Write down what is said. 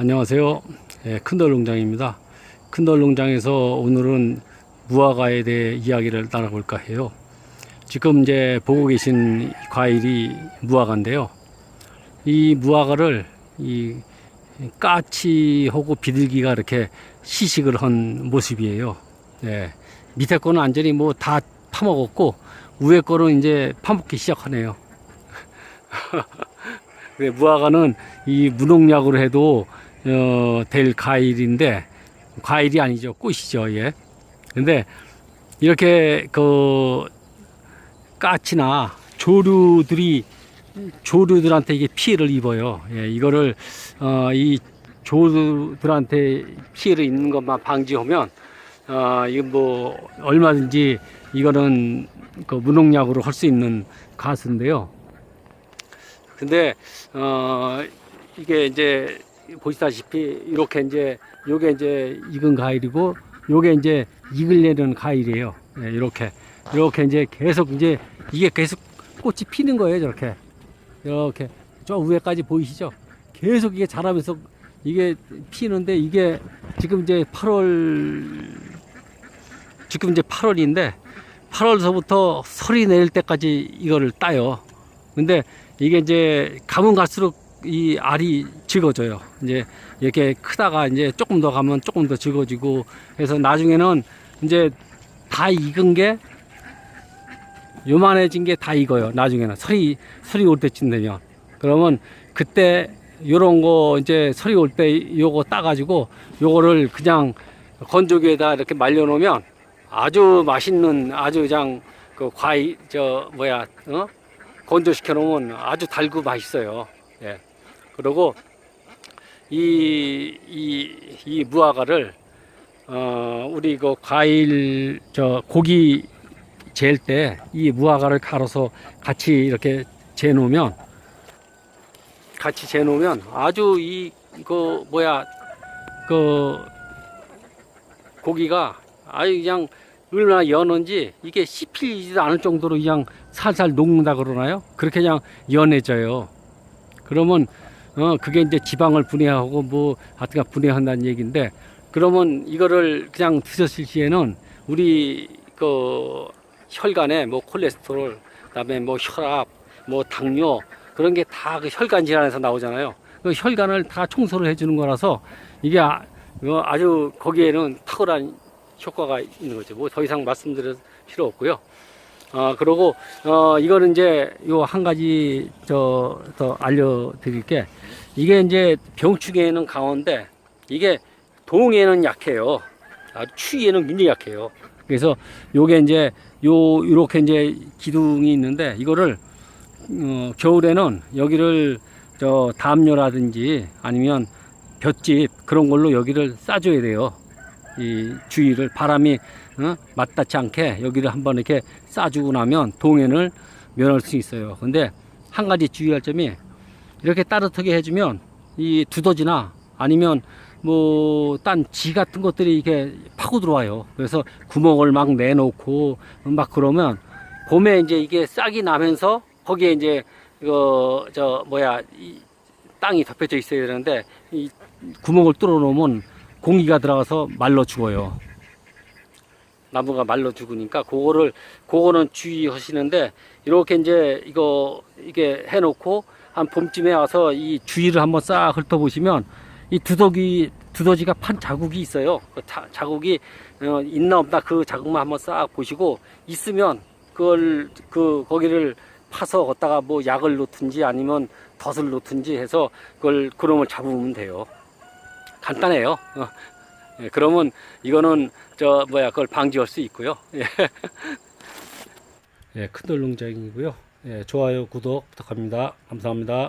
안녕하세요. 예, 큰돌 농장입니다. 큰돌 농장에서 오늘은 무화과에 대해 이야기를 나눠볼까 해요. 지금 이제 보고 계신 과일이 무화과인데요. 이 무화과를 이 까치하고 비둘기가 이렇게 시식을 한 모습이에요. 예, 밑에 거는 완전히 뭐 다 파먹었고 위에 거는 이제 파먹기 시작하네요. 네, 무화과는 이 무농약으로 해도 어, 될 과일인데 과일이 아니죠 꽃이죠 예. 근데 이렇게 그 까치나 조류들이 조류들한테 이게 피해를 입어요. 예, 이거를 어, 이 조류들한테 피해를 입는 것만 방지하면 어, 이건 뭐 얼마든지 이거는 그 무농약으로 할 수 있는 가수인데요. 근데 어 이게 이제 보시다시피 이렇게 이제 요게 이제 익은 과일이고 요게 이제 익을 내는 과일이에요. 예, 이렇게 이렇게 이제 계속 이제 이게 계속 꽃이 피는 거예요. 저렇게 이렇게 저 위에까지 보이시죠? 계속 이게 자라면서 이게 피는데 이게 지금 이제 8월 지금 이제 8월인데 8월서부터 설이 내릴 때까지 이거를 따요. 근데 이게 이제 가면 갈수록 이 알이 적어져요. 이제 이렇게 크다가 이제 조금 더 가면 조금 더 적어지고 해서 나중에는 이제 다 익은 게 요만해진 게 다 익어요. 나중에는 설이 설이 올 때쯤 되면 그러면 그때 요런 거 이제 설이 올 때 요거 따가지고 요거를 그냥 건조기에다 이렇게 말려놓으면 아주 맛있는 아주 그냥 그 과일 저 뭐야 어 건조시켜 놓으면 아주 달고 맛있어요. 예. 그리고 이, 이, 이 무화과를, 어, 우리 그 과일, 저, 고기 젤때이 무화과를 갈아서 같이 이렇게 재 놓으면, 같이 재 놓으면 아주 이, 그, 뭐야, 그, 고기가 아주 그냥 얼마나 연한지 이게 씹히지도 않을 정도로 그냥 살살 녹는다 그러나요? 그렇게 그냥 연해져요. 그러면 어 그게 이제 지방을 분해하고 뭐 하여튼 분해한다는 얘기인데 그러면 이거를 그냥 드셨을 시에는 우리 그 혈관에 뭐 콜레스테롤 그다음에 뭐 혈압 뭐 당뇨 그런 게 다 그 혈관 질환에서 나오잖아요. 그 혈관을 다 청소를 해주는 거라서 이게 아, 어, 아주 거기에는 탁월한 효과가 있는 거죠. 뭐 더 이상 말씀드릴 필요 없고요. 어, 그러고, 어, 이거는 이제 요 한 가지 저, 더 알려드릴 게. 이게 이제 병축에는 강한데, 이게 동에는 약해요. 아, 추위에는 굉장히 약해요. 그래서 요게 이제 요, 요렇게 이제 기둥이 있는데, 이거를, 어, 겨울에는 여기를 저 담요라든지 아니면 볏짚 그런 걸로 여기를 싸줘야 돼요. 이 주위를 바람이 어? 맞닿지 않게 여기를 한번 이렇게 싸주고 나면 동해를 면할 수 있어요. 근데 한 가지 주의할 점이 이렇게 따뜻하게 해주면 이 두더지나 아니면 뭐 딴 지 같은 것들이 이렇게 파고 들어와요. 그래서 구멍을 막 내놓고 막 그러면 봄에 이제 이게 싹이 나면서 거기에 이제 이거 저 뭐야 이 땅이 덮여져 있어야 되는데 이 구멍을 뚫어 놓으면 공기가 들어가서 말라 죽어요. 나무가 말라 죽으니까 그거를 그거는 주의하시는데 이렇게 이제 이거 이게 해놓고 한 봄쯤에 와서 이 주위를 한번 싹 훑어보시면 이 두더기 두더지가 판 자국이 있어요. 그 자, 자국이 어, 있나 없나 그 자국만 한번 싹 보시고 있으면 그걸 그 거기를 파서 걷다가 뭐 약을 놓든지 아니면 덫을 놓든지 해서 그걸 그놈을 잡으면 돼요. 간단해요. 어. 예, 그러면 이거는 저 뭐야 그걸 방지할 수 있고요. 예, 예 큰돌 농장이고요. 예, 좋아요, 구독 부탁합니다. 감사합니다.